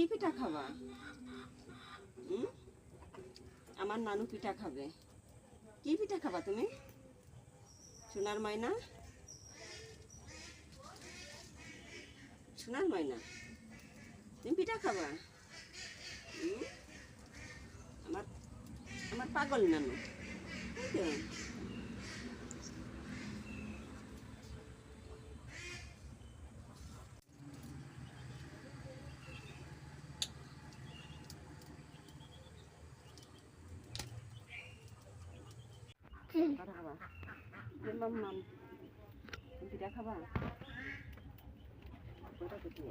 কি পিঠা খাবা? আমার নানু পিঠা খাবে। কি পিঠা খাবা তুমি? সোনার মাইনা সোনার মাইনা তুমি পিঠা খাবা? আমার আমার পাগল নানু। পিঠা খাবা মাম্মাম তুমি পিঠা খাবা? ওটা কোথায়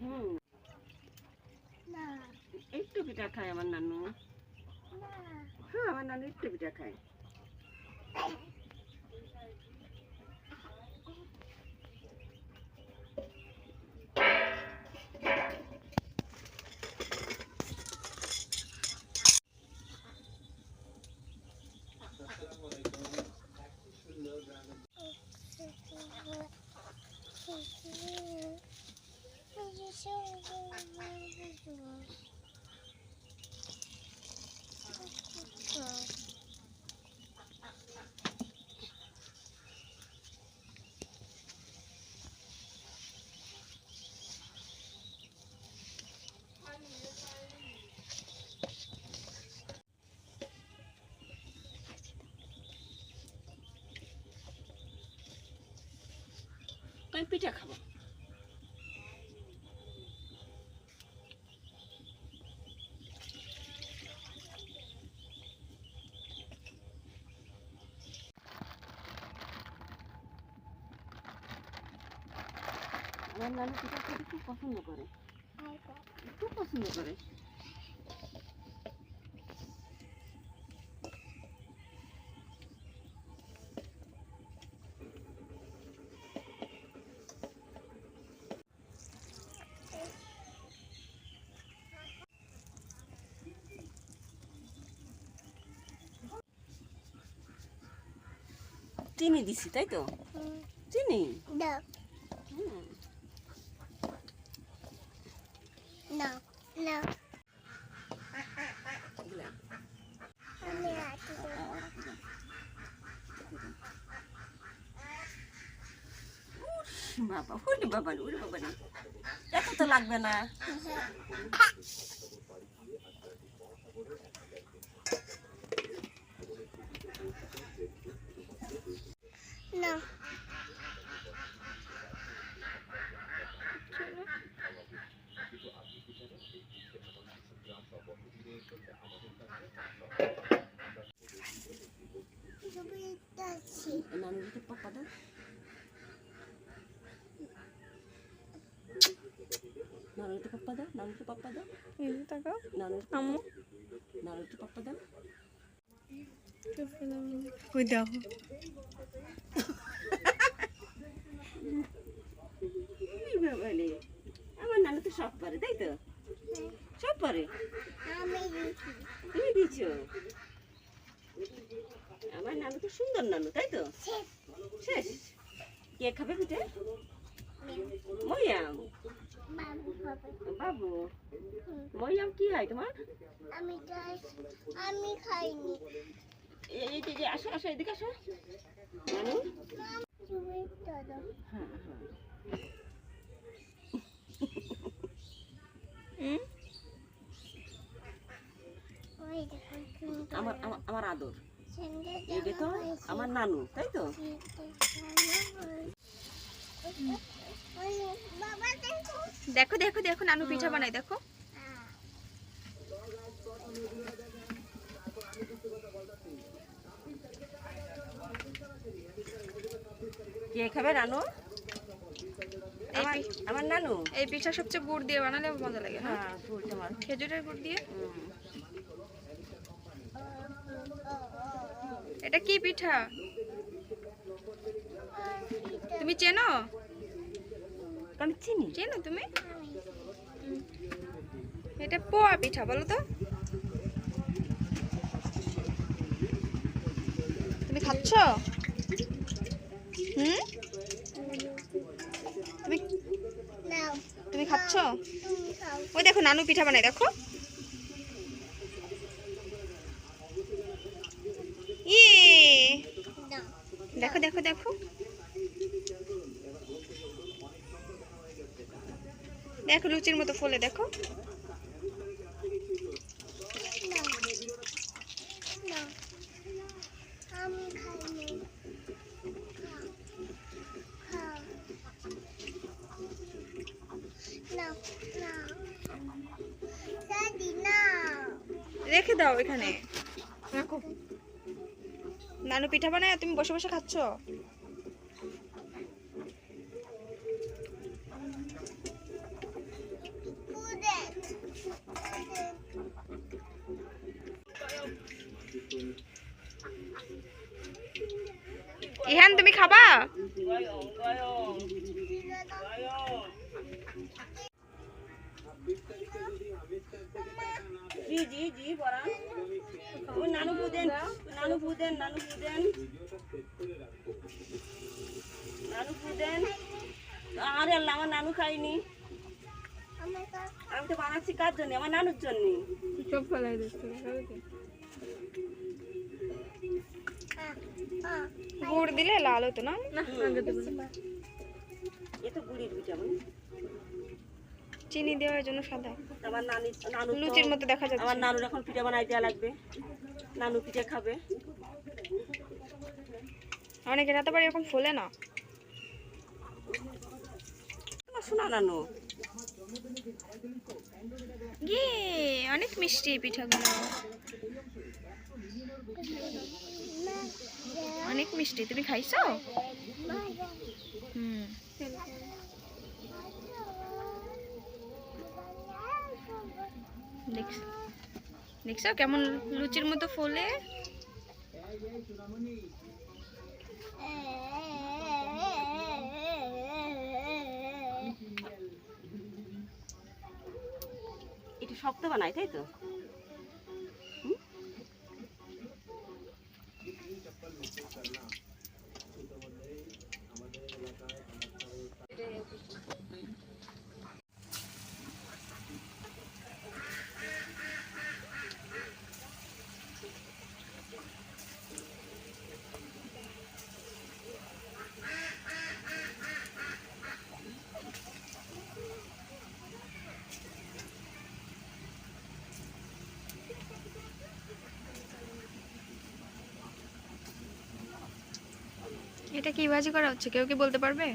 হুম। একটু পিঠা খায় আমার নানু। হ্যাঁ আমার নানু একটু পিঠা খায়। আমি পিঠা খাব। আমার নানু পিঠা খেতে খুব পছন্দ করে। খুব পছন্দ করে। চিনি দিছি তাই তো চিনি হুম এগুলা। উস, বাবা ওরে বাবা রে, ওরে বাবা রে। এত তো লাগবে না No. এই নানুর ভিতরে পাপ্পা দাও পাপ্পা দাও ভিতরে পাপ্পা দাও। নানুর আম্মু। নানুর পাপ্পা দাও। ওই এই আমার নানু তো সব পারে তাই তো? সব পারে? তুমি দিছো? আমার নানু তো সুন্দর নানু তাই তো? শেষ। কে খাবে পিঠে? মরিয়াম। বাবু মরিয়াম কি হয় তোমার? আমি আমি খাইনি। এই যে- আসো আসো এদিকে আসো। নানু হ্যাঁ হ্যাঁ। আমার আমার- আদর। যে তো আমার নানু তাই তো? দেখো দেখো দেখো নানু পিঠা বানাই দেখো। কে খাবে নানু? আমার নানু? এই পিঠা সবচেয়ে গুড় দিয়ে বানালে মজা লাগে হ্যাঁ ফুল তোমার খেজুরের গুড় দিয়ে? এটা কি পিঠা? তুমি চেনো? আমি চিনি। চেনো তুমি? এটা পোয়া পিঠা বলো তো। তুমি খাচ্ছ? হুম? তুমি খাচ্ছ? তুমি খাও। ওই দেখো নানু পিঠা বানাই দেখো ইয়ে না দেখো দেখো দেখো দেখো লুচির মতো ফলে দেখো। রেখে দাও এখানে। রাখো। নানু পিঠা বানায় তুমি বসে বসে খাচ্ছ? ইহান তুমি খাবা? জি জি জি বড়া নানু বুদেন নানু বুদেন নানু বুদেন। নানু বুদেন। আরে আল্লাহ আমার নানু খাইনি। আমি তো বানাচ্ছি কার জন্য? আমার নানুর জন্য। সব ফেলাই দিচ্ছ। গুড় দিলে লাল হতো না? চিনি দেওয়ার জন্য সাদা। আমার নানি নানু তো- লুচির মতো দেখা যাচ্ছে। আমার নানুর এখন পিঠা বানাই দেওয়া লাগবে। নানু পিঠা খাবে। অনেকের হাতে পারে এরকম ফোলে না। শোনা নানু? ইয়ে অনেক মিষ্টি পিঠাগুলো। অনেক মিষ্টি তুমি খাইছো? হুম। কেমন লুচির মতো ফোলে? একটু শক্ত বানাই তাই তো? এটা কি ভাজি করা হচ্ছে? কেউ কি বলতে পারবে?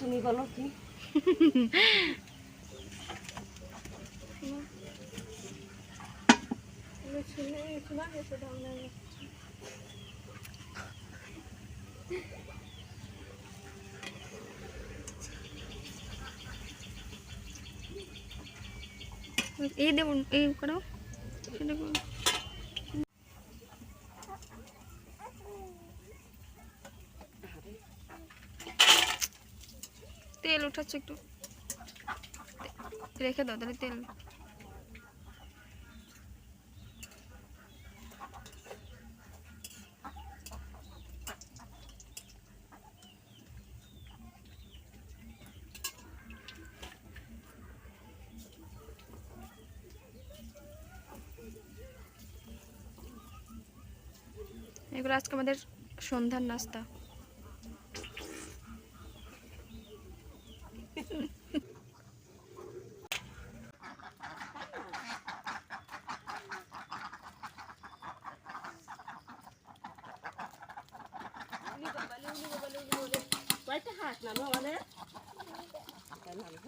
তুমি বলো কি? এই দেব এই করো সেটা তেল উঠাচ্ছে একটু। রেখে দাও তাহলে তেল। এগুলো আজকে আমাদের সন্ধ্যার নাস্তা।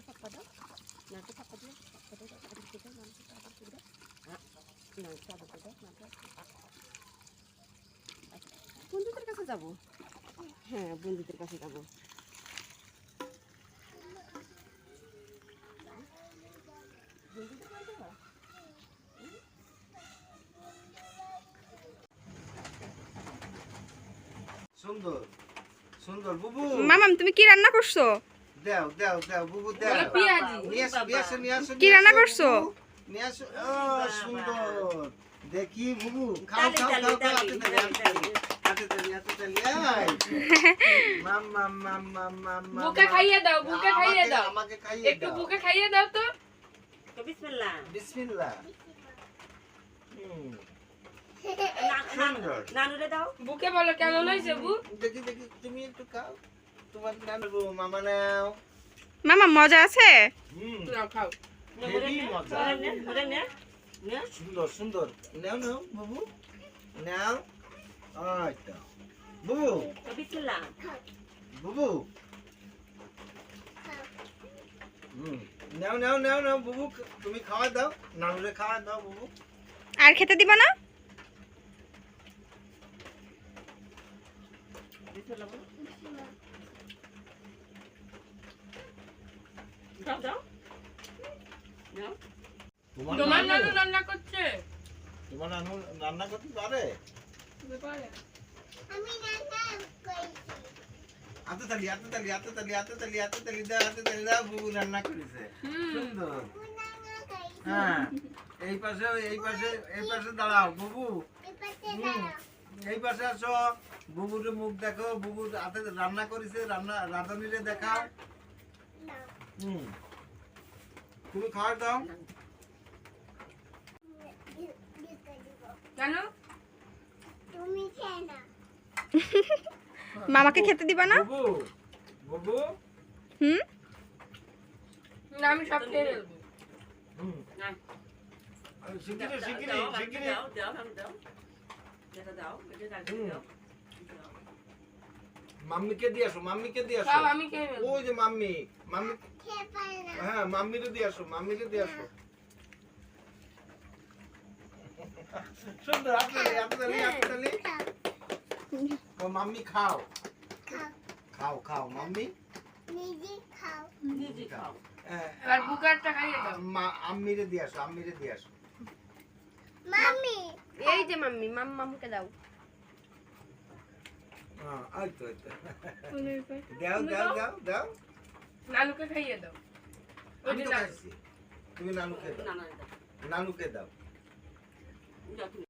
পাপ্পা দাও আদর করে দাও নানুকে আদর করে দাও হ্যাঁ, নানুকে আদর করে দাও নানুকে আচ্ছা, বন্ধুদের কাছে যাব? হ্যাঁ বন্ধুদের কাছে যাব। সুন্দর সুন্দর বুবু। মামাম তুমি কি রান্না করছ? দাও দাও দাও বুবু দাও। কি রান্না করছ? সুন্দর। দেখি বুবু খাও খাও খাও খাও বুকে খাইয়ে দাও বুকে খাইয়ে দাও আমাকে খাইয়ে একটু বুকে খাইয়ে দাও তো তো বিসমিল্লাহ বিসমিল্লাহ হুম, না- না- সুন্দর নানুরে দাও বুকে বলো কেমন হয়েছে বু দেখি দেখি তুমি একটু খাও তোমার নানু মামা নাও মামা মজা আছে হুম নাও খাও মজা। সুন্দর সুন্দর নাও নাও বাবু নাও আচ্ছা। বুবু। বিসমিল্লাহ বুবু। হুম। নাও নাও নাও নাও বুবু তুমি খাওয়া দাও নানুরে খাওয়া দাও বুবু। আর খেতে দিবা না? তোমার নানু রান্না করছে? তোমার নানু রান্না করতে পারে? আমি রান্না তালি তালি তালি তালি তালি হাতে তালি দাও বুবু রান্না করেছে। সুন্দর। হ্যাঁ। এই পাশে এই পাশে এই পাশে দাঁড়াও বুবু। হুম। এই পাশে আসো। বুবুর মুখ দেখো বুবুর হাতে রান্না করেছে রান্না রাঁধুনিরে দেখাও না হুম। তুমি খাওয়া দাও। কেন? মামাকে খেতে দিবা না? বুবু বুবু। হুম? না আমি সব খেয়ে নেব। মাম্মিকে দিয়ে আসো মাম্মিকে দিয়ে আসো। সব আমি খেয়ে নেব। ওই যে মাম্মি মাম্মি খেয়ে পারে না হ্যাঁ মাম্মিকে দিয়ে আসো মাম্মিকে দিয়ে আসো। সুন্দর ও মাম্মি খাও। খাও। খাও মাম্মি। নিজে খাও। নিজে খাও। হ্যাঁ, এবার বুকারটা খাইয়ে দাও। মা আম্মিরে দিয়ে আসো আম্মিরে দিয়ে আসো। মাম্মি। এই যে মাম্মি মাম মামুকে দাও। হ্যাঁ এই তো দাও দাও দাও। দাও নানুকে খাইয়ে দাও। তুমি নানুকে দাও। না, না, দাও। নানুকে দাও দাও তুমি।